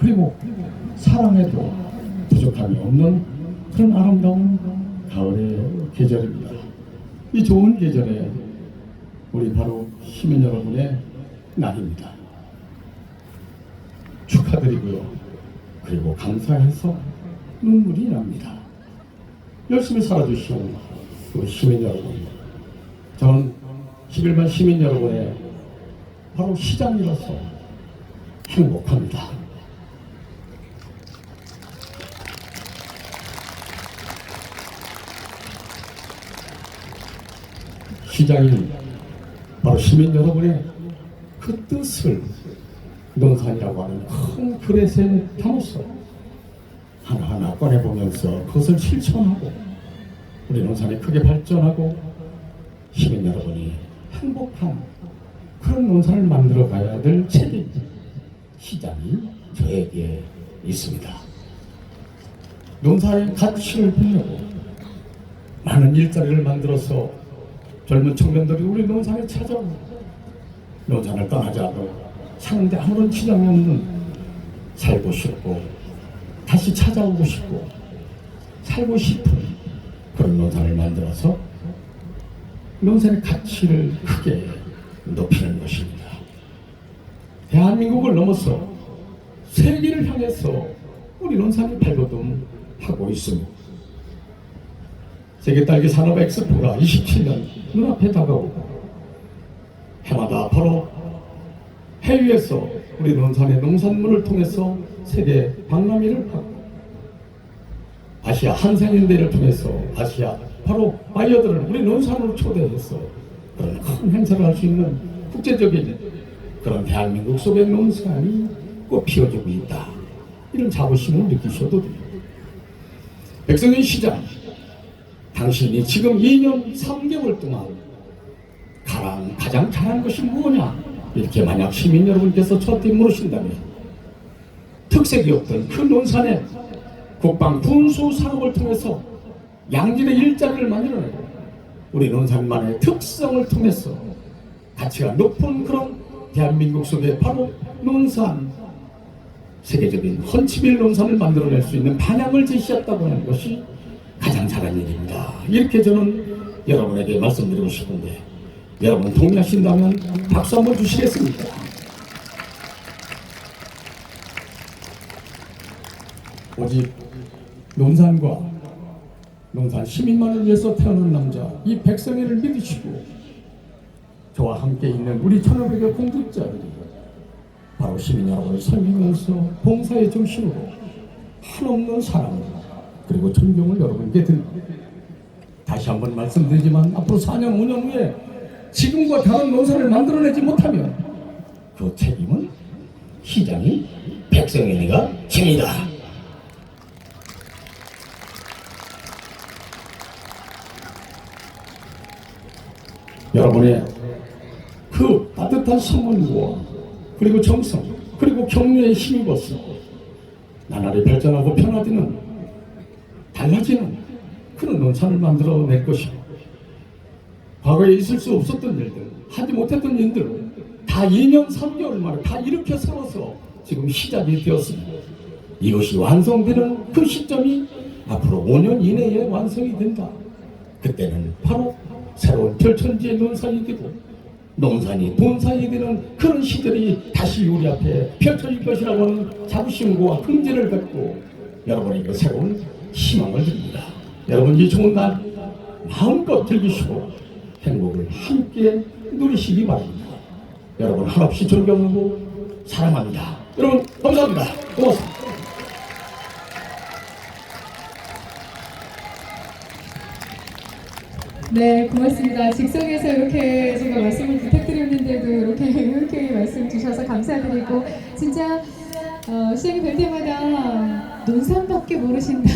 그리고 사랑에도 부족함이 없는 그런 아름다운 가을의 계절입니다. 이 좋은 계절에 우리 바로 시민 여러분의 날입니다. 축하드리고요. 그리고 감사해서 눈물이 납니다. 열심히 살아주시온 우리 시민 여러분. 저는 11만 시민 여러분의 바로 시장이라서 행복합니다. 시장이 바로 시민 여러분의 그 뜻을 농산이라고 하는 큰 그릇에 담았어 하나하나 꺼내보면서 그것을 실천하고 우리 농산이 크게 발전하고 시민 여러분이 행복한 그런 농산을 만들어 가야 될 책임 시장이 저에게 있습니다. 농사의 가치를 보려고 많은 일자리를 만들어서 젊은 청년들이 우리 농산에 찾아오고 농산을 떠나지 않고 사는데 아무런 지장이 없는 살고 싶고 다시 찾아오고 싶고 살고 싶은 그런 농산을 만들어서 농산의 가치를 크게 높이는 것입니다. 대한민국을 넘어서 세계를 향해서 우리 농산이 발돋움하고 있습니다. 세계 딸기 산업 엑스포가 27년 눈앞에 다가오고 해마다 바로 해외에서 우리 농산의 농산물을 통해서 세계 박람회를 하고 아시아 한생인대를 통해서 아시아 바로 바이어들을 우리 농산으로 초대해서 그런 큰 행사를 할 수 있는 국제적인 그런 대한민국 속의 농산이 꽃 피워주고 있다. 이런 자부심을 느끼셔도 됩니다. 백성인 시장, 당신이 지금 2년 3개월 동안 가장, 가장 잘한 것이 뭐냐? 이렇게 만약 시민 여러분께서 저한테 물으신다면 특색이 없던 그 논산에 국방 군수 산업을 통해서 양질의 일자리를 만들어내고 우리 논산만의 특성을 통해서 가치가 높은 그런 대한민국 속에 바로 논산 세계적인 헌치빌 논산을 만들어낼 수 있는 방향을 제시했다고 하는 것이 잘한 일입니다. 이렇게 저는 여러분에게 말씀드리고 싶은데 여러분 동의하신다면 박수 한번 주시겠습니까? 오직 논산과 논산 시민만을 위해서 태어난 남자 이 백성이를 믿으시고 저와 함께 있는 우리 천오백의 공직자들이 바로 시민 여러분을 섬기면서 봉사의 정신으로 한없는 사랑 그리고 존경을 여러분께 드립니다. 다시 한번 말씀드리지만 앞으로 4년 5년 후에 지금과 다른 논산을 만들어내지 못하면 그 책임은 시장이 백성인이가 집니다. 여러분의 그 따뜻한 선물과 그리고 정성 그리고 격려에 힘입어서 나날이 발전하고 변화되는 달라지는 그런 농산을 만들어낼 것이고 과거에 있을 수 없었던 일들 하지 못했던 일들을 다 2년 3개월 만에 다 일으켜 세워서 지금 시작이 되었습니다. 이것이 완성되는 그 시점이 앞으로 5년 이내에 완성이 된다. 그때는 바로 새로운 별천지의 논산이 되고 농산이 돈산이 되는 그런 시절이 다시 우리 앞에 펼쳐질 것이라고 하는 자부심과 긍지를 갖고 여러분에게 새로운 희망을 드립니다. 여러분 이 좋은 날 마음껏 즐기시고 행복을 함께 누리시기 바랍니다. 여러분 한없이 존경하고 사랑합니다. 여러분 감사합니다. 고맙습니다. 네, 고맙습니다. 직성에서 이렇게 제가 말씀을 부탁드렸는데도 이렇게 이렇게 말씀 주셔서 감사드리고 진짜 어, 시장이 뵐 때마다 논산밖에 모르신다.